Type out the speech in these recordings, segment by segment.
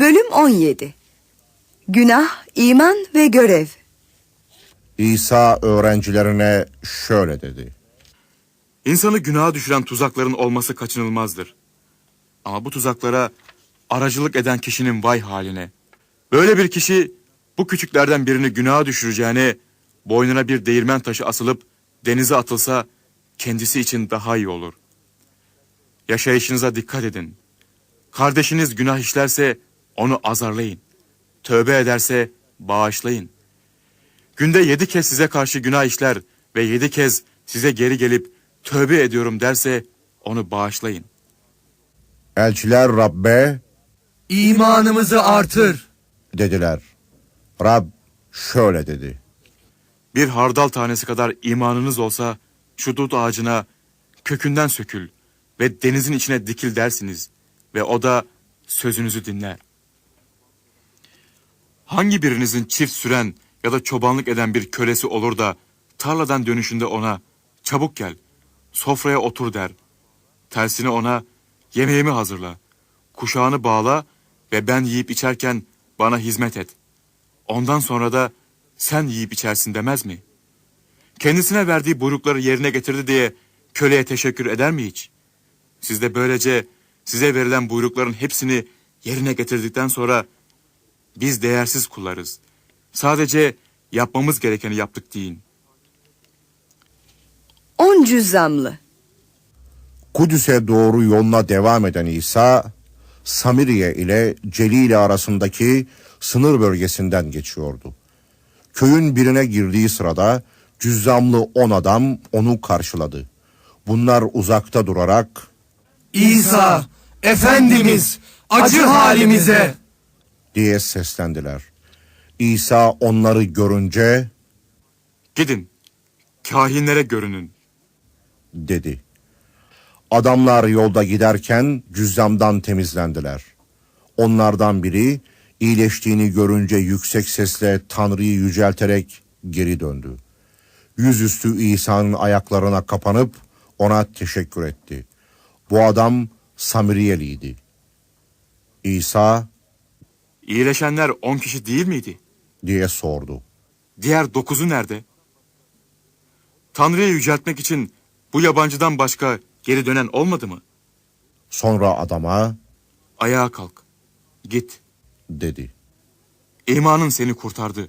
Bölüm 17 Günah, iman ve görev İsa öğrencilerine şöyle dedi. İnsanı günaha düşüren tuzakların olması kaçınılmazdır. Ama bu tuzaklara aracılık eden kişinin vay haline. Böyle bir kişi bu küçüklerden birini günaha düşüreceğine boynuna bir değirmen taşı asılıp denize atılsa kendisi için daha iyi olur. Yaşayışınıza dikkat edin. Kardeşiniz günah işlerse onu azarlayın. Tövbe ederse bağışlayın. Günde yedi kez size karşı günah işler ve yedi kez size geri gelip tövbe ediyorum derse onu bağışlayın. Elçiler Rabbe İmanımızı artır. dediler. Rab şöyle dedi. Bir hardal tanesi kadar imanınız olsa şu dut ağacına kökünden sökül ve denizin içine dikil dersiniz ve o da sözünüzü dinler. Hangi birinizin çift süren ya da çobanlık eden bir kölesi olur da tarladan dönüşünde ona çabuk gel sofraya otur der. Tersine ona yemeğimi hazırla, kuşağını bağla ve ben yiyip içerken bana hizmet et. Ondan sonra da sen yiyip içersin demez mi? Kendisine verdiği buyrukları yerine getirdi diye köleye teşekkür eder mi hiç? Siz de böylece size verilen buyrukların hepsini yerine getirdikten sonra biz değersiz kullarız. Sadece yapmamız gerekeni yaptık deyin. 10 cüzzamlı Kudüs'e doğru yoluna devam eden İsa, Samiriye ile Celile arasındaki sınır bölgesinden geçiyordu. Köyün birine girdiği sırada cüzzamlı on adam onu karşıladı. Bunlar uzakta durarak İsa, Efendimiz, acı halimize. Diye seslendiler. İsa onları görünce Gidin, kahinlere görünün. dedi. Adamlar yolda giderken cüzzamdan temizlendiler. Onlardan biri iyileştiğini görünce yüksek sesle Tanrı'yı yücelterek geri döndü. Yüzüstü İsa'nın ayaklarına kapanıp ona teşekkür etti. Bu adam Samiriyeliydi. İsa İyileşenler on kişi değil miydi? diye sordu. Diğer dokuzu nerede? Tanrı'yı yüceltmek için bu yabancıdan başka geri dönen olmadı mı? Sonra adama Ayağa kalk, git. dedi. İmanın seni kurtardı.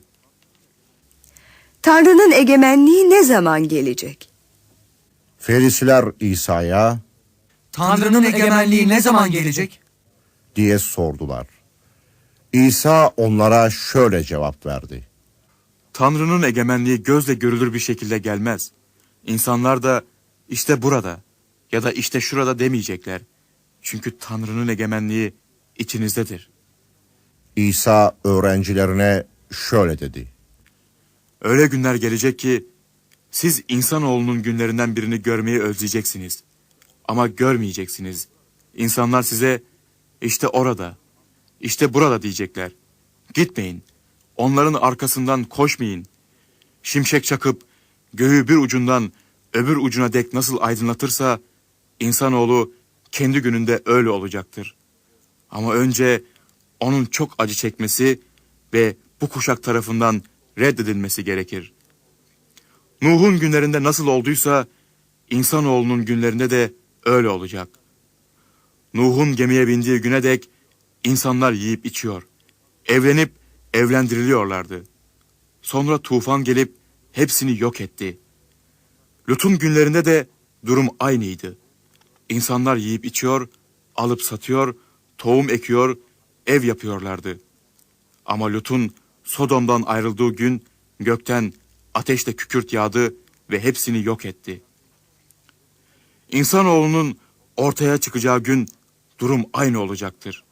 Tanrı'nın egemenliği ne zaman gelecek? Ferisiler İsa'ya Tanrı'nın egemenliği ne zaman gelecek? diye sordular. İsa onlara şöyle cevap verdi. Tanrı'nın egemenliği gözle görülür bir şekilde gelmez. İnsanlar da işte burada ya da işte şurada demeyecekler. Çünkü Tanrı'nın egemenliği içinizdedir. İsa öğrencilerine şöyle dedi. Öyle günler gelecek ki siz insanoğlunun günlerinden birini görmeyi özleyeceksiniz. Ama görmeyeceksiniz. İnsanlar size işte orada, işte burada diyecekler. Gitmeyin. Onların arkasından koşmayın. Şimşek çakıp göğü bir ucundan öbür ucuna dek nasıl aydınlatırsa insanoğlu kendi gününde öyle olacaktır. Ama önce onun çok acı çekmesi ve bu kuşak tarafından reddedilmesi gerekir. Nuh'un günlerinde nasıl olduysa insanoğlunun günlerinde de öyle olacak. Nuh'un gemiye bindiği güne dek insanlar yiyip içiyor. Evlenip evlendiriliyorlardı. Sonra tufan gelip hepsini yok etti. Lut'un günlerinde de durum aynıydı. İnsanlar yiyip içiyor, alıp satıyor, tohum ekiyor, ev yapıyorlardı. Ama Lut'un Sodom'dan ayrıldığı gün gökten ateşle kükürt yağdı ve hepsini yok etti. İnsanoğlunun ortaya çıkacağı gün durum aynı olacaktır.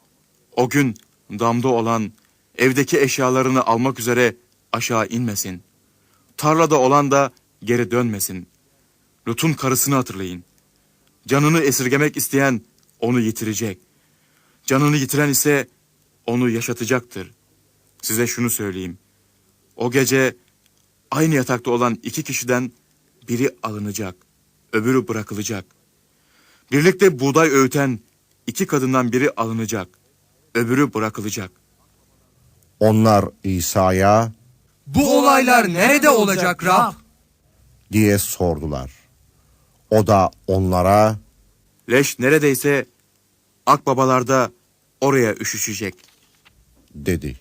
O gün damda olan evdeki eşyalarını almak üzere aşağı inmesin. Tarlada olan da geri dönmesin. Lut'un karısını hatırlayın. Canını esirgemek isteyen onu yitirecek. Canını yitiren ise onu yaşatacaktır. Size şunu söyleyeyim. O gece aynı yatakta olan iki kişiden biri alınacak, öbürü bırakılacak. Birlikte buğday öğüten iki kadından biri alınacak, öbürü bırakılacak. Onlar İsa'ya Bu olaylar nerede olacak Rab? diye sordular. O da onlara Leş neredeyse akbabalarda oraya üşüşecek. dedi.